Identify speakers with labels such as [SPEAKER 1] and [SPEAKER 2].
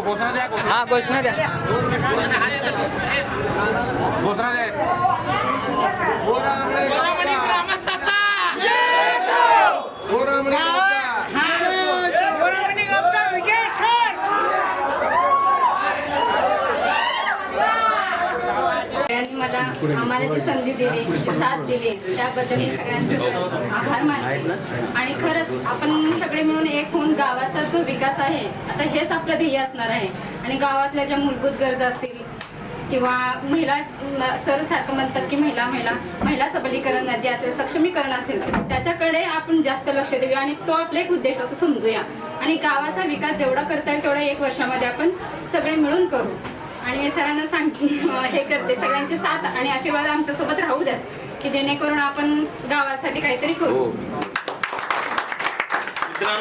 [SPEAKER 1] घोषणा द्या
[SPEAKER 2] हा घोषणा द्या.
[SPEAKER 1] घोषणा द्या.
[SPEAKER 3] सगळ्यांनी मला आम्हाला जी संधी दिली जी साथ दिली त्याबद्दल मी सगळ्यांचे आभार मानते. आणि खरंच आपण सगळे मिळून एक होऊन गावाचा जो विकास आहे आता हेच आपलं ध्येय असणार आहे. आणि गावातल्या ज्या मूलभूत गरजा असतील किंवा महिला सर सारखं म्हणतात की महिला महिला महिला सबलीकरण जे असेल सक्षमीकरण असेल त्याच्याकडे आपण जास्त लक्ष देऊया आणि तो आपला एक उद्देश असं समजूया. आणि गावाचा विकास जेवढा करता येईल तेवढा एक वर्षामध्ये आपण सगळे मिळून करू. आणि मी सरांना सांग हे करते. सगळ्यांचे साथ आणि आशीर्वाद आमच्यासोबत राहू द्यात की जेणेकरून आपण गावासाठी काहीतरी करू. हो, हो.